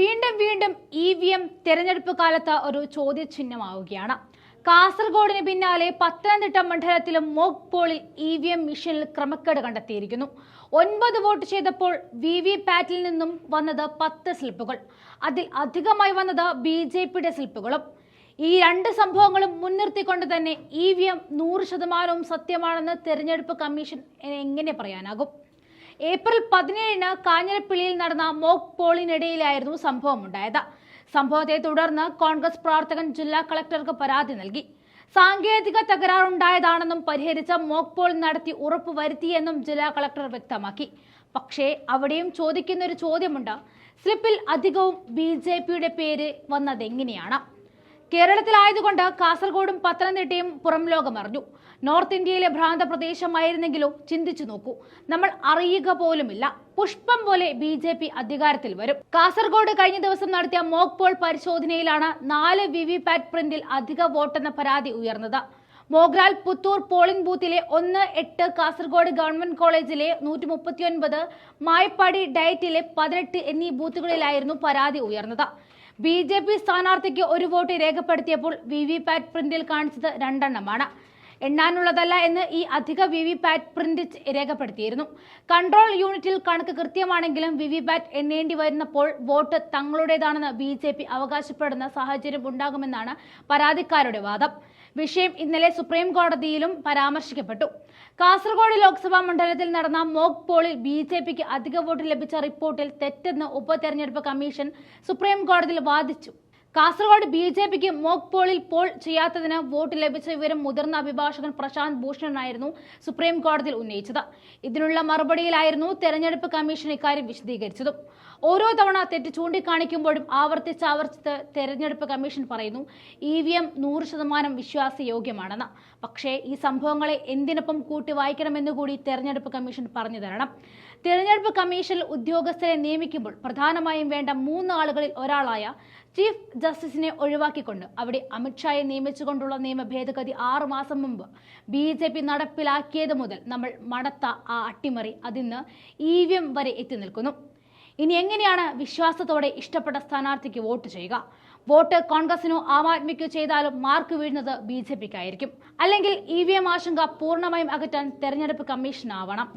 വീണ്ടും വീണ്ടും E V M തെരഞ്ഞെടുപ്പ് കാലത്ത് ഒരു ചോദ്യചിഹ്നമാവുകയാണ്. കാസർഗോഡിന് പിന്നാലെ പത്തനംതിട്ട മണ്ഡലത്തിലും മോക് പോളിൽ ഇ വി എം മെഷീനിൽ ക്രമക്കേട് കണ്ടെത്തിയിരിക്കുന്നു. ഒൻപത് വോട്ട് ചെയ്തപ്പോൾ വി വി പാറ്റിൽ നിന്നും വന്നത് പത്ത് സ്ലിപ്പുകൾ. അതിൽ അധികമായി വന്നത് ബി ജെ പിയുടെ സ്ലിപ്പുകളും. ഈ രണ്ട് സംഭവങ്ങളും മുൻനിർത്തിക്കൊണ്ട് തന്നെ ഇ വി എം നൂറ് ശതമാനവും സത്യമാണെന്ന് തെരഞ്ഞെടുപ്പ് കമ്മീഷൻ എങ്ങനെ പറയാനാകും? ഏപ്രിൽ പതിനേഴിന് കാഞ്ഞിരപ്പള്ളിയിൽ നടന്ന മോക്ക് പോളിനിടയിലായിരുന്നു സംഭവം ഉണ്ടായത് സംഭവത്തെ തുടർന്ന് കോൺഗ്രസ് പ്രവർത്തകൻ ജില്ലാ കളക്ടർക്ക് പരാതി നൽകി. സാങ്കേതിക തകരാറുണ്ടായതാണെന്നും പരിഹരിച്ച മോക്ക് പോൾ നടത്തി ഉറപ്പ് വരുത്തിയെന്നും ജില്ലാ കളക്ടർ വ്യക്തമാക്കി. പക്ഷേ അവിടെയും ചോദിക്കുന്നൊരു ചോദ്യമുണ്ട്. സ്ലിപ്പിൽ അധികവും ബി പേര് വന്നതെങ്ങനെയാണ്? കേരളത്തിലായതുകൊണ്ട് കാസർഗോഡും പത്തനംതിട്ടയും പുറം ലോകം അറിഞ്ഞു നോർത്ത് ഇന്ത്യയിലെ ഭ്രാന്ത പ്രദേശമായിരുന്നെങ്കിലോ ചിന്തിച്ചു നോക്കൂ. നമ്മൾ അറിയുക പോലുമില്ല. പുഷ്പം പോലെ ബി ജെ പി അധികാരത്തിൽ വരും. കാസർഗോഡ് കഴിഞ്ഞ ദിവസം നടത്തിയ മോക്ക് പോൾ പരിശോധനയിലാണ് നാല് വി വി പാറ്റ് പ്രിന്റിൽ അധിക വോട്ടെന്ന പരാതി ഉയർന്നത്. മോഗ്രാൽ പുത്തൂർ പോളിംഗ് ബൂത്തിലെ ഒന്ന് എട്ട് കാസർഗോഡ് ഗവൺമെന്റ് കോളേജിലെ നൂറ്റി മുപ്പത്തിയൊൻപത് മായപ്പാടി ഡയറ്റിലെ പതിനെട്ട് എന്നീ ബൂത്തുകളിലായിരുന്നു പരാതി ഉയർന്നത്. ബി ജെ പി സ്ഥാനാർത്ഥിക്ക് ഒരു വോട്ട് രേഖപ്പെടുത്തിയപ്പോൾ വി വി പാറ്റ് പ്രിന്റിൽ കാണിച്ചത് രണ്ടെണ്ണമാണ്. എണ്ണാനുള്ളതല്ല എന്ന് ഈ അധിക വി വി പാറ്റ് പ്രിന്റ് രേഖപ്പെടുത്തിയിരുന്നു. കൺട്രോൾ യൂണിറ്റിൽ കണക്ക് കൃത്യമാണെങ്കിലും വി വി പാറ്റ് എണ്ണേണ്ടി വരുന്നപ്പോൾ വോട്ട് തങ്ങളുടേതാണെന്ന് ബി ജെ പി അവകാശപ്പെടുന്ന സാഹചര്യം ഉണ്ടാകുമെന്നാണ് പരാതിക്കാരുടെ വാദം. വിഷയം ഇന്നലെ സുപ്രീം കോടതിയിലും പരാമർശിക്കപ്പെട്ടു. കാസർഗോഡ് ലോക്സഭാ മണ്ഡലത്തിൽ നടന്ന മോക്ക് പോളിൽ ബി ജെ പിക്ക് അധിക വോട്ട് ലഭിച്ച റിപ്പോർട്ടിൽ തെറ്റെന്ന് ഉപതെരഞ്ഞെടുപ്പ് കമ്മീഷൻ സുപ്രീം കോടതിയിൽ വാദിച്ചു. കാസർഗോഡ് ബി ജെ പിക്ക് മോക്ക് പോളിൽ പോൾ ചെയ്യാത്തതിന് വോട്ട് ലഭിച്ച വിവരം മുതിർന്ന അഭിഭാഷകൻ പ്രശാന്ത് ഭൂഷണനായിരുന്നു സുപ്രീം കോടതിയിൽ ഉന്നയിച്ചത്. ഇതിനുള്ള മറുപടിയിലായിരുന്നു തെരഞ്ഞെടുപ്പ് കമ്മീഷൻ ഇക്കാര്യം വിശദീകരിച്ചതും. ഓരോ തവണ തെറ്റ് ചൂണ്ടിക്കാണിക്കുമ്പോഴും ആവർത്തിച്ച് ആവർത്തിച്ച് തെരഞ്ഞെടുപ്പ് കമ്മീഷൻ പറയുന്നു ഇ വി എം നൂറ് ശതമാനം വിശ്വാസയോഗ്യമാണെന്ന് പക്ഷേ ഈ സംഭവങ്ങളെ എന്തിനൊപ്പം കൂട്ടി വായിക്കണമെന്ന് കൂടി തെരഞ്ഞെടുപ്പ് കമ്മീഷൻ പറഞ്ഞു തരണം. തെരഞ്ഞെടുപ്പ് കമ്മീഷനിൽ ഉദ്യോഗസ്ഥരെ നിയമിക്കുമ്പോൾ പ്രധാനമായും വേണ്ട മൂന്ന് ആളുകളിൽ ഒരാളായ ചീഫ് ജസ്റ്റിസിനെ ഒഴിവാക്കിക്കൊണ്ട് അവിടെ അമിത്ഷായെ നിയമിച്ചുകൊണ്ടുള്ള നിയമ ഭേദഗതി ആറു മാസം മുമ്പ് ബി ജെ പി നടപ്പിലാക്കിയത് മുതൽ നമ്മൾ മടത്ത ആ അട്ടിമറി അതിന്ന് ഇ വി എം വരെ എത്തി നിൽക്കുന്നു. ഇനി എങ്ങനെയാണ് വിശ്വാസത്തോടെ ഇഷ്ടപ്പെട്ട സ്ഥാനാർത്ഥിക്ക് വോട്ട് ചെയ്യുക? വോട്ട് കോൺഗ്രസിനോ ആം ആദ്മിക്കോ ചെയ്താലും മാർക്ക് വീഴുന്നത് ബി ജെ പിക്കായിരിക്കും. അല്ലെങ്കിൽ ഇ വി എം ആശങ്ക പൂർണമായും അകറ്റാൻ തെരഞ്ഞെടുപ്പ് കമ്മീഷൻ ആവണം